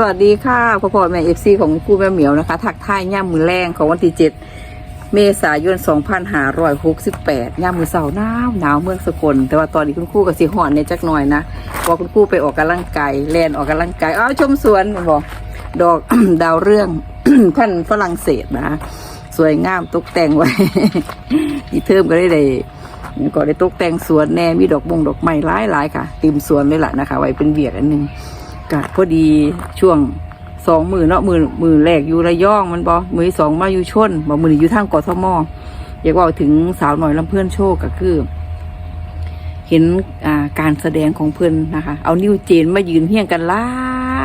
สวัสดีค่ะพ่อพ่อแม่เอฟซีของกูแม่เหมียวนะคะ ทักทายย่ามมือแรงของวันที่เจ็ดเมษายน2568ย่ามมือเสาร์หนาวหนาวเมืองสกล แต่ว่าตอนนี้คุณครู่กับสีหอนในยจักหน่อยนะเพราคุณครู่ไปออกกำลังกายแลนออกกำลังกายอ้าวชมสวนบอกดอกดาวเรื่องพันฝรั่งเศสนะสวยงามตกแต่งไว้อีเทิมก็ได้เลยก็ได้ตกแต่งสวนแน่มีดอกบงดอกไม้หลายหลายๆค่ะติมสวนเลยล่ะนะคะ ไว้เป็นเบียกอันหนึง กะพอดีช่วงสองมือเนาะมือมือแรกอยู่ระยองมันบอมือสองมาอยู่ชนบอมือนี้อยู่ทางกอทมอยากว่าถึงสาวหน่อยลำเพื่อนโชคก็คือ เห็นอ่าการแสดงของเพื่อนนะคะ เอานิ้วเจนมายืนเฮี้ยงกันลา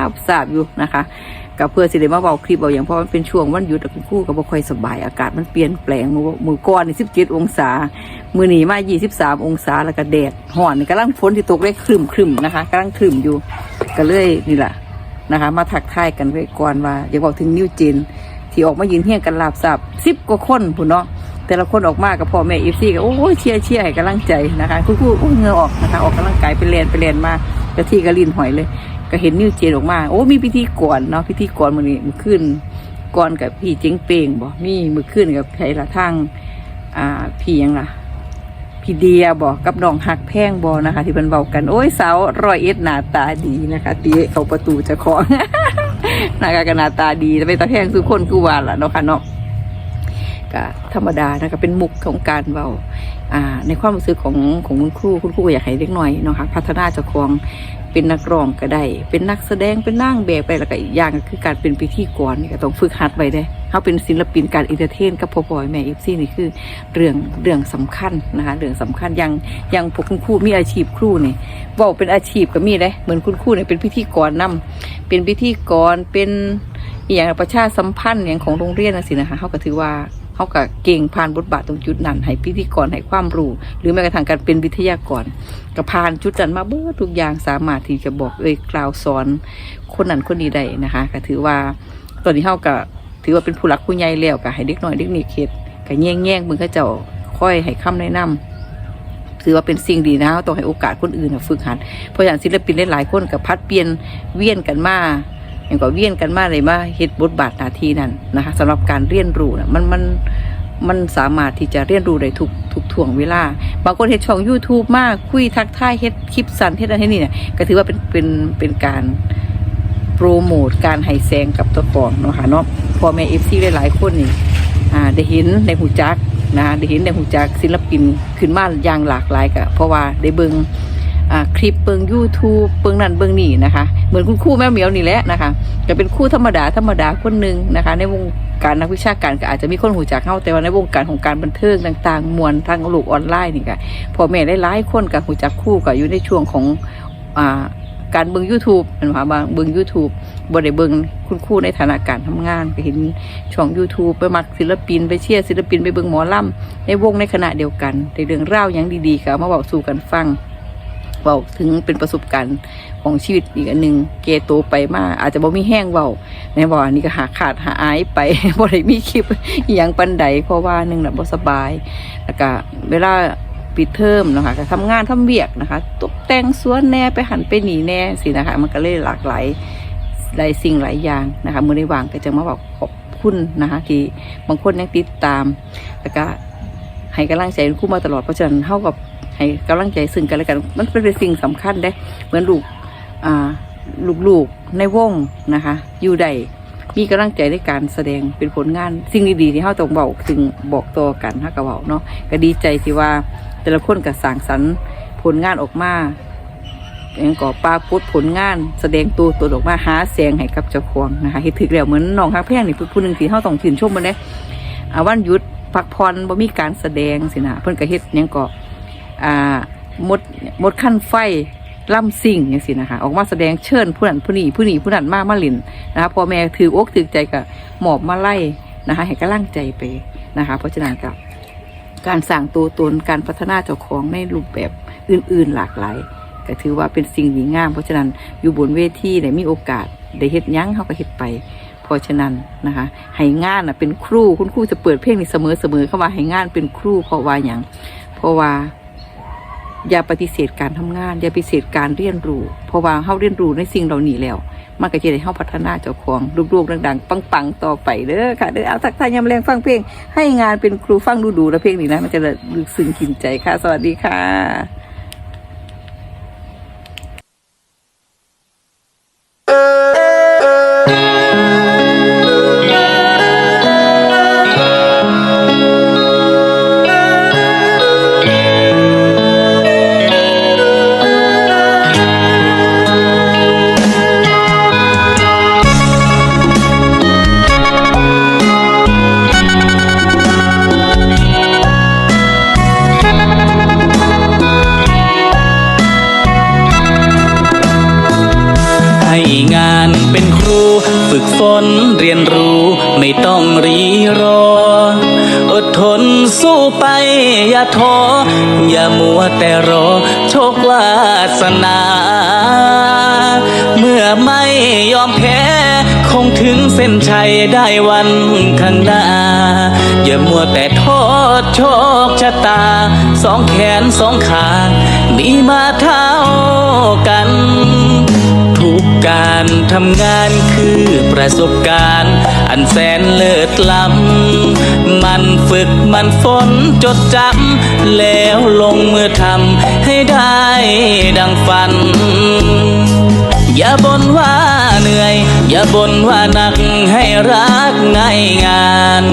บสาบอยู่นะคะกับเพื่อสิเดมาเบาคลิปเอาอย่างเพราะมันเป็นช่วงวันหยุดคุณครู่กับบ่ค่อยสบายอากาศมันเปลี่ยนแปลงมือก้อนสิบเจ็ดองศา มือหนีมายี่สิบสามองศาแล้วก็แดดห่อนกำลังฝนที่ตกได้ครึมครึมนะคะกำลังครึมอยู่ ก็เลยนี่แหละนะคะ มาทักทายกันไว้ก่อนว่าอย่าบอกถึงนิวจินที่ออกมายืนเฮี้ยงกันลาบสับสิบกว่าคนพุ่นเนาะแต่ละคนออกมากับพ่อแม่เอฟซีก็โอ้ยเชียร์เชียร์ให้กำลังใจนะคะคุณครูโอ้เงือออกนะคะ ออกกำลังกายไปเรียนไปเรียนมากะที่กระลินหอยเลย ก็เห็นนิวเจนออกมา โอ้มีพิธีก่อนเนาะพิธีก่อนมันนี้มือขึ้นก่อนกับพี่เจ๊งเปงบ่มีมือขึ้นกับใครละทั้งอ่าพี่ยังล่ะ พี่เดียบอกกับน้องหักแพงบอนะคะ ที่เป็นเบากัน โอ้ยสาวรอยเอ็ดหน้าตาดีนะคะตีเขาประตูจะของนาคะก็หน้าตาดีแต่ไปตาแพงคือคนคือวานล่ะเนาะค่ะเนาะ ก็ธรรมดานะคะเป็นมุกของการเบาอ่าในความรู้สึกของของคุณครูคุณครูอยากให้เล็กหน่อยเนาะค่ะพัฒนาจ้าของเป็นนักร้องก็ได้ เป็นนักแสดงเป็นนั่งแบบไปแล้วก็อีกอย่างก็คือการเป็นพิธีกรนี่ก็ต้องฝึกหัดไว้ได้เขาเป็นศิลปินการอินเตอร์เทนกับพ่อปอยแม่เอฟซีนี่คือเรื่องเรื่องสำคัญนะคะเรื่องสำคัญยังยังพวกคุณครูมีอาชีพครูนี่เว่าเป็นอาชีพก็มีเลยเหมือนคุณครูเนี่ยเป็นพิธีกรนำเป็นพิธีกรเป็นอย่างประชาสัมพันธ์อย่างของโรงเรียนนะสินะคะเขาก็ถือว่า เขาก็เก่งผ่านบทบาทตรงจุดนั้นให้พิธีกรให้ความรู้ หรือแม้กระทั่งการเป็นวิทยากรก็ผ่านจุดนั้นมาเบิดทุกอย่างสามารถที่จะบอกเอ่ยกล่าวสอนคนนั้นคนนี้ได้นะคะ ก็ถือว่าตอนนี้เขาก็ถือว่าเป็นผู้หลักผู้ใหญ่แล้วก็ให้เด็กน้อยเด็กนี่เขตก็แย่งแย่งมึงเขาเจ้าค่อยให้คำแนะนำถือว่าเป็นสิ่งดีนะต้องให้โอกาสคนอื่นฝึกหัดเพราะอย่างศิลปินหลายๆคนกับพัดเปลี่ยนเวียนกันมา อย่างก็เวียนกันมาเลยมาเฮ็ดบทบาทหน้าที่นั้นนะคะสำหรับการเรียนรู้นะมันมันมันสามารถที่จะเรียนรู้ได้ทุกทุกถ่วงเวลา บางคนเฮ็ดช่อง YouTube มากคุยทักทายเฮ็ดคลิปสั้นเฮ็ดอะไรนี่เนี่ยก็ถือว่าเป็นเป็นเป็นการโปรโมทการให้แสงกับตัวก่อนเนาะค่ะเนาะพอแม่ FC หลายๆคนนี่อ่าได้เห็นในหูจักนะได้เห็นในหูจักศิลปินขึ้นมาอย่างหลากหลายกะเพราะว่าได้เบิง คลิปเบิง YouTube เบิงนั่นเบิงนี่นะคะ เหมือนคุณครู่แม่เหมียวนี่แหละนะคะก็เป็นคู่ธรรมดาธรรมดาคนหนึ่งนะคะ ในวงการนักวิชาการก็อาจจะมีคนหูจักเข้าแต่ว่าในวงการของการบันเทิงต่าง ๆ มวลทางโลกออนไลน์นี่ก็พอแม่หลายๆคนกับหูจักคู่ก็อยู่ในช่วงของอ่าการเบิง YouTube เป็นว่าบางเบิง YouTube บ่ได้เบิงคุณครู่ในฐานะการทำงานก็เห็นช่อง YouTube ไปมักศิลปิน ไปเชียร์ศิลปินไปเบิ่งหมอลำในวงในขณะเดียวกันในเรื่องเล่าวหยังดีๆก็เอามาบอกสู่กันฟัง เบาถึงเป็นประสบการณ์ของชีวิตอีกอันหนึ่งเกโตไปมาอาจจะบ่มีแห้งเบาในบ่อันนี้ก็หาขาดหาอายไปบ่ได้มีคลิปอย่างปันใดเพราะว่าหนึ่งนะบ่สบายแล้วก็เวลาปิดเทอมนะคะก็ทำงานทำเวียกนะคะ ตกแต่งสวนแน่ไปหันไปหนีแน่สินะคะ มันก็เลยหลากหลายหลายสิ่งหลายอย่างนะคะมือได้วางก็จะมาบอกขอบคุณนะคะ ที่บางคนยังติดตาม แล้วก็ให้กำลังใจคุณครู่มาตลอดเพราะฉะนั้นเท่ากับ ให้กำลังใจซึ่งกันและกัน มันเป็นสิ่งสำคัญได้ เหมือนลูกอ่าลูกๆในวงนะคะ อยู่ใดมีกำลังใจในการแสดงเป็นผลงาน สิ่งดีๆที่เขาต้องบอกถึงบอกต่อกันฮะกระเบาเนาะก็ดีใจที่ว่าแต่ละคนก็สร้างสรร์ผลงานออกมายังก่อปรากฏผลงาน แสดงตัวตัวออกมาหาแสงให้กับเจ้าของนะคะเฮ็ดถึกแล้วเหมือนน้องฮักแพงนี่ผู้หนึ่งที่เฮาต้องชื่นชมมันเด้อ่าวันหยุดพักผ่อนบ่มีการแสดงสินะเพิ่อนก็เฮ็ดยังก็อ่ามดมดขั้นไฟล่ำสิ่งจังซี่นะคะออกมาแสดงเชิญผู้นั้นผู้นี้ผู้นี้ผู้นั้นมามาเลินนะคะพอแม่ถืออกถือใจก็หมอบมาไล่นะคะให้กำลังใจไปนะคะ เพราะฉะนั้นก็การสร้างตัวตนการพัฒนาเจ้าของในรูปแบบอื่น ๆ หลากหลายก็ถือว่าเป็นสิ่งดีงาม เพราะฉะนั้นอยู่บนเวทีได้มีโอกาสได้เฮ็ดยั้งเขาก็เฮ็ดไป เพราะฉะนั้นนะคะให้งานเป็นครูคุณครูจะเปิดเพลงนี้เสมอเสมอเข้ามาให้งานเป็นครูเพราะว่าอย่างเพราะว่า อย่าปฏิเสธการทำงาน อย่าปฏิเสธการเรียนรู้ เพราะว่าเขาเรียนรู้ในสิ่งเหล่านี้แล้ว มันก็จะได้เฮาพัฒนาเจ้าของลูกๆดังๆ ปังๆ ต่อไปเด้อค่ะเด้อเอาทักทายยามแรงฟังเพลง ให้งานเป็นครูฟังดูๆแล้วเพลงนี้นะ มันจะลึกซึ้งกินใจค่ะ สวัสดีค่ะ ฝึกฝนเรียนรู้ไม่ต้องรีรอ อดทนสู้ไปอย่าท้อ อย่ามัวแต่รอ โชควาสนา เมื่อไม่ยอมแพ้ คงถึงเส้นชัยได้วันข้างหน้า อย่ามัวแต่ทอโชคชะตา สองแขนสองขา มีมาเท่ากัน การทำงานคือประสบการณ์ อันแสนเลิศล้ำ มันฝึกมันฝนจดจำ แล้วลงมือทำให้ได้ดังฝัน อย่าบ่นว่าเหนื่อย อย่าบ่นว่าหนักให้รักง่ายงาน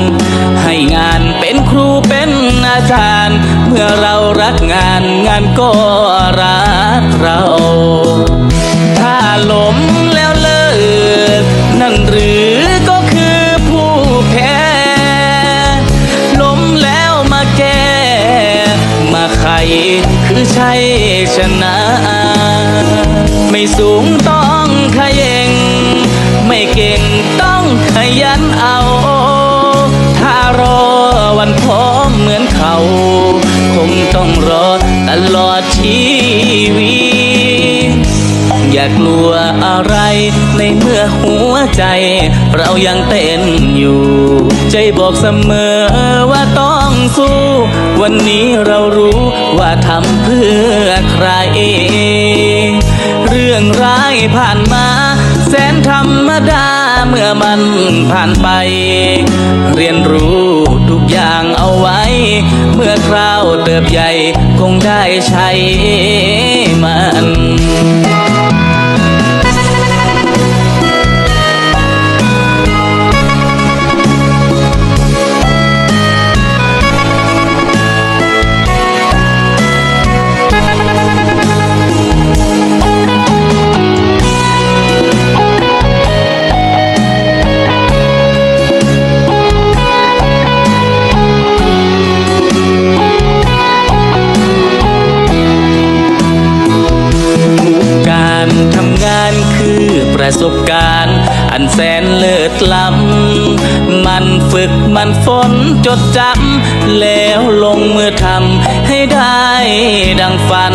ให้งานเป็นครูเป็นอาจารย์ เมื่อเรารักงานงานก็รักเรา ชนะ ไม่สูงต้องขยเงไม่เก่งต้องขยันเอา ถ้ารอวันพร้อมเหมือนเขา คงต้องรอตลอดชีวิต อย่ากลัวอะไรในเมื่อหัวใจ เรายังเต้นอยู่ ใจบอกเสมอว่าต้อง สู้ วันนี้เรารู้ว่าทำเพื่อใคร เรื่องร้ายผ่านมา แสนธรรมดาเมื่อมันผ่านไป เรียนรู้ทุกอย่างเอาไว้ เมื่อคราวเติบใหญ่คงได้ใช้มา มันฝึกมันฝนจดจำแล้วลงมือทำให้ได้ดังฝัน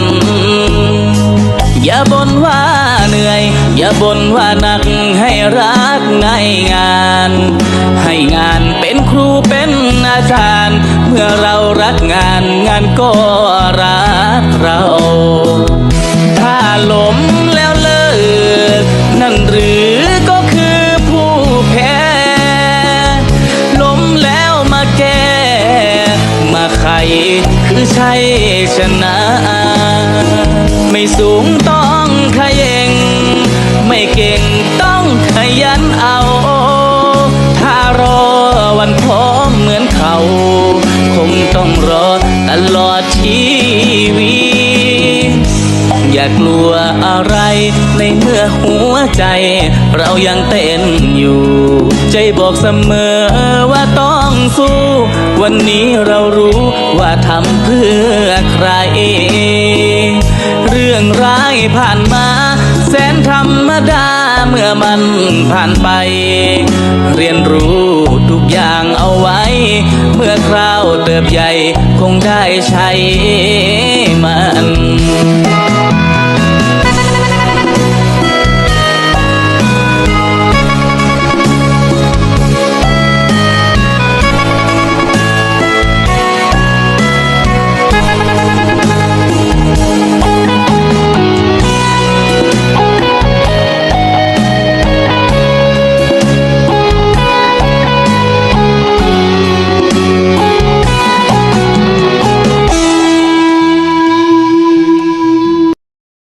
อย่าบ่นว่าเหนื่อย อย่าบ่นว่าหนักให้รักง่ายงาน ให้งานเป็นครูเป็นอาจารย์ เมื่อเรารักงานงานก็รักเรา ใช่ชนะ ไม่สูงต้องขยเองไม่เก่งต้องขยันเอา ถ้ารอวันพร้อมเหมือนเขา คงต้องรอตลอดชีวิตอย่ากลัวอะไรในเมื่อหัวใจ เรายังเต้นอยู่ ใจบอกเสมอว่าต้อง สู้ วันนี้เรารู้ว่าทำเพื่อใคร เรื่องร้ายผ่านมา แสนธรรมดาเมื่อมันผ่านไป เรียนรู้ทุกอย่างเอาไว้ เมื่อคราวเติบใหญ่คงได้ใช้มัน